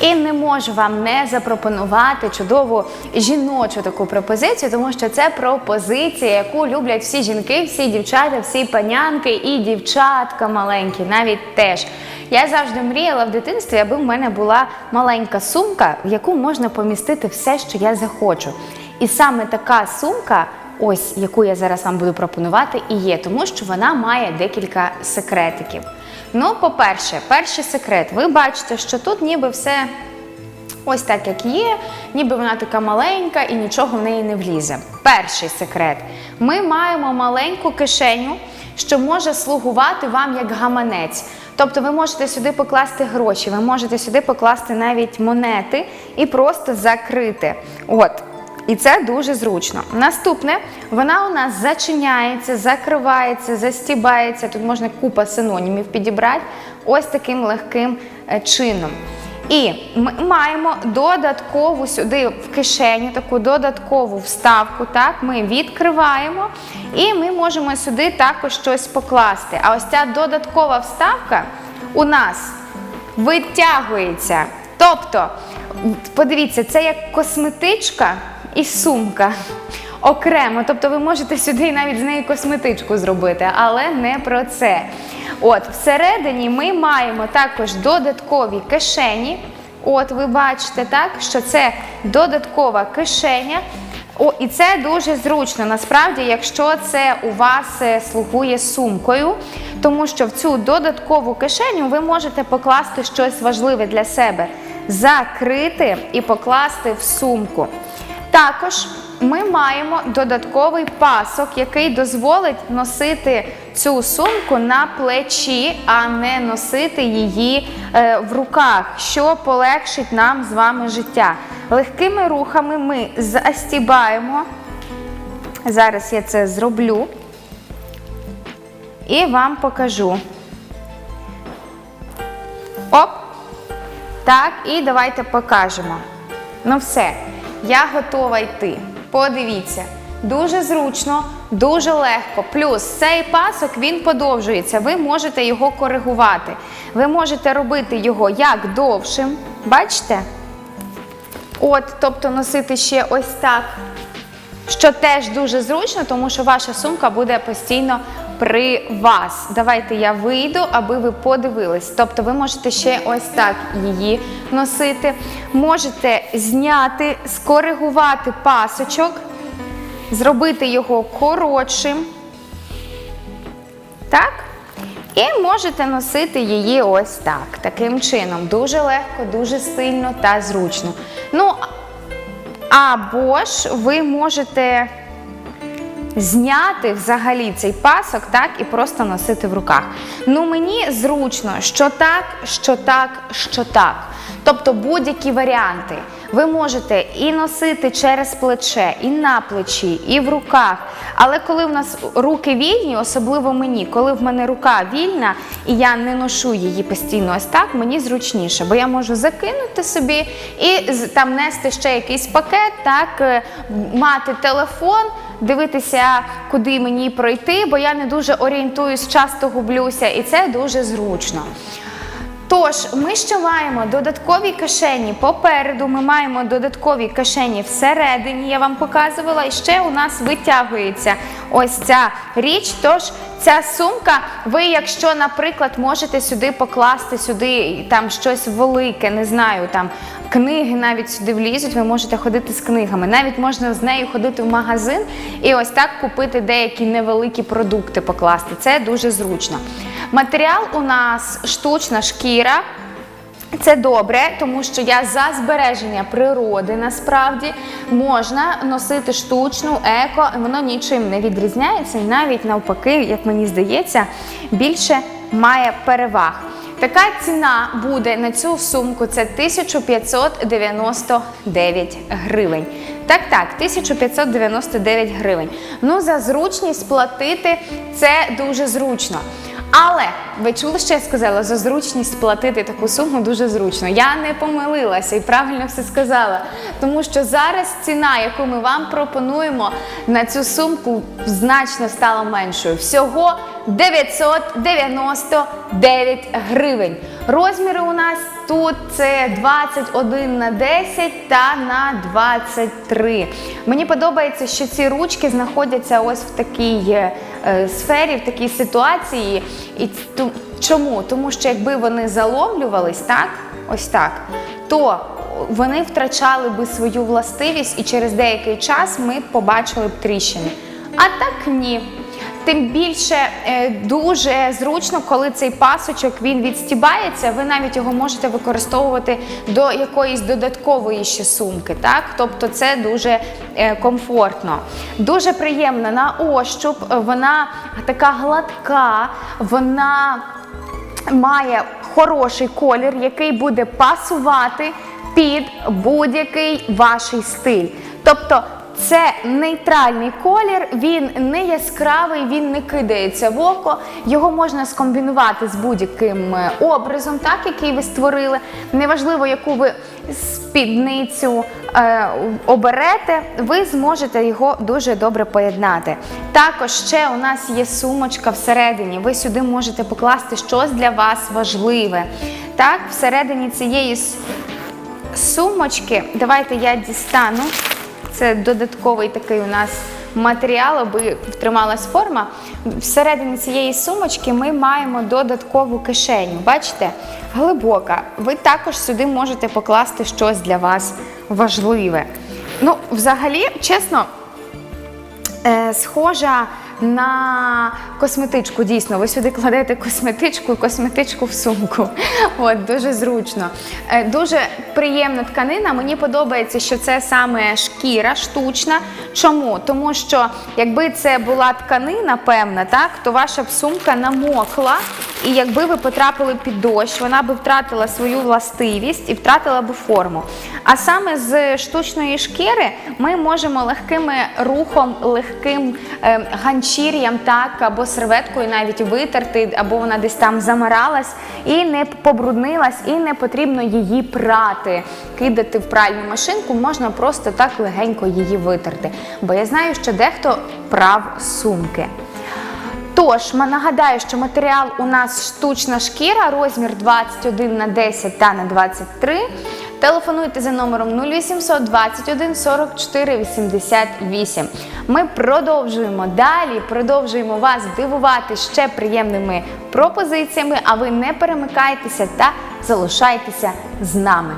І не можу вам не запропонувати чудову жіночу таку пропозицію, тому що це пропозиція, яку люблять всі жінки, всі дівчата, всі панянки і дівчатка маленькі, навіть теж. Я завжди мріяла в дитинстві, аби в мене була маленька сумка, в яку можна помістити все, що я захочу. І саме така сумка, ось яку я зараз вам буду пропонувати, і є, тому що вона має декілька секретиків. Ну, по-перше, перший секрет. Ви бачите, що тут ніби все ось так, як є, ніби вона така маленька і нічого в неї не влізе. Перший секрет. Ми маємо маленьку кишеню, що може слугувати вам як гаманець. Тобто ви можете сюди покласти гроші, ви можете сюди покласти навіть монети і просто закрити. От. І це дуже зручно. Наступне, вона у нас зачиняється, закривається, застібається. Тут можна купа синонімів підібрати ось таким легким е, чином. І ми маємо додаткову сюди в кишеню, таку додаткову вставку. Так, ми відкриваємо, і ми можемо сюди також щось покласти. А ось ця додаткова вставка у нас витягується. Тобто, подивіться, це як косметичка і сумка окремо. Тобто ви можете сюди навіть з неї косметичку зробити, але не про це. От, всередині ми маємо також додаткові кишені. От, ви бачите, так, що це додаткова кишеня. О, і це дуже зручно, насправді, якщо це у вас е, слугує сумкою, тому що в цю додаткову кишеню ви можете покласти щось важливе для себе, закрити і покласти в сумку. Також ми маємо додатковий пасок, який дозволить носити цю сумку на плечі, а не носити її е, в руках, що полегшить нам з вами життя. Легкими рухами ми застібаємо. Зараз я це зроблю і вам покажу. Оп! Так, і давайте покажемо. Ну все, я готова йти. Подивіться, дуже зручно, дуже легко. Плюс цей пасок він подовжується. Ви можете його коригувати. Ви можете робити його як довшим. Бачите? От, тобто носити ще ось так. Що теж дуже зручно, тому що ваша сумка буде постійно при вас. Давайте я вийду, аби ви подивились. Тобто ви можете ще ось так її носити. Можете зняти, скоригувати пасочок, зробити його коротшим. Так? І можете носити її ось так, таким чином. Дуже легко, дуже стильно та зручно. Ну, або ж ви можете зняти взагалі цей пасок, так, і просто носити в руках. Ну, мені зручно, що так, що так, що так. Тобто будь-які варіанти. Ви можете і носити через плече, і на плечі, і в руках. Але коли в нас руки вільні, особливо мені, коли в мене рука вільна і я не ношу її постійно ось так, мені зручніше, бо я можу закинути собі і там нести ще якийсь пакет, так, е, мати телефон. Дивитися, куди мені пройти, бо я не дуже орієнтуюсь, часто гублюся, і це дуже зручно. Тож, ми ще маємо додаткові кишені попереду, ми маємо додаткові кишені всередині, я вам показувала, і ще у нас витягується ось ця річ. Тож ця сумка, ви, якщо, наприклад, можете сюди покласти сюди там щось велике, не знаю, там книги навіть сюди влізуть, ви можете ходити з книгами. Навіть можна з нею ходити в магазин і ось так купити деякі невеликі продукти покласти. Це дуже зручно. Матеріал у нас штучна шкіра. Це добре, тому що я за збереження природи насправді можна носити штучну, еко, воно нічим не відрізняється, і навіть навпаки, як мені здається, більше має переваг. Така ціна буде на цю сумку це 1599 гривень. Так, так, 1599 гривень. Ну, за зручність платити це дуже зручно. Але ви чули, що я сказала? За зручність платити таку суму дуже зручно. Я не помилилася і правильно все сказала. Тому що зараз ціна, яку ми вам пропонуємо на цю сумку, значно стала меншою. Всього 999 гривень. Розміри у нас тут це 21 на 10 та на 23. Мені подобається, що ці ручки знаходяться ось в такій е, сфері, в такій ситуації. І чому? Тому що якби вони заломлювались, так, ось так, то вони втрачали би свою властивість і через деякий час ми побачили б тріщини. А так ні. Тим більше е, дуже зручно, коли цей пасочок він відстібається, ви навіть його можете використовувати до якоїсь додаткової ще сумки. Так? Тобто це дуже е, комфортно. Дуже приємно на ощуп, вона така гладка, вона має хороший колір, який буде пасувати під будь-який ваш стиль. Тобто це нейтральний колір, він не яскравий, він не кидається в око. Його можна скомбінувати з будь-яким е, образом, так, який ви створили. Неважливо, яку ви спідницю е, оберете, ви зможете його дуже добре поєднати. Також ще у нас є сумочка всередині. Ви сюди можете покласти щось для вас важливе. Так, всередині цієї сумочки, давайте я дістану. Це додатковий такий у нас матеріал, аби втрималась форма. Всередині цієї сумочки ми маємо додаткову кишеню. Бачите? Глибока. Ви також сюди можете покласти щось для вас важливе. Ну, взагалі, чесно, е, схожа на косметичку. Дійсно, ви сюди кладете косметичку і косметичку в сумку. От дуже зручно. Е, дуже приємна тканина. Мені подобається, що це саме шкіра штучна. Чому? Тому що якби це була тканина певна, так то ваша б сумка намокла, і якби ви потрапили під дощ, вона би втратила свою властивість і втратила би форму. А саме з штучної шкіри ми можемо легким рухом, легким е, ганчір'ям, так або серветкою навіть витерти, або вона десь там замиралась і не побруднилась, і не потрібно її прати, кидати в пральну машинку, можна просто так легенько її витерти. Бо я знаю, що дехто прав сумки. Тож, ма- нагадаю, що матеріал у нас штучна шкіра, розмір 21 на 10 та на 23. Телефонуйте за номером 0800 21 44 88. Ми продовжуємо далі, продовжуємо вас дивувати ще приємними пропозиціями, а ви не перемикайтеся та залишайтеся з нами.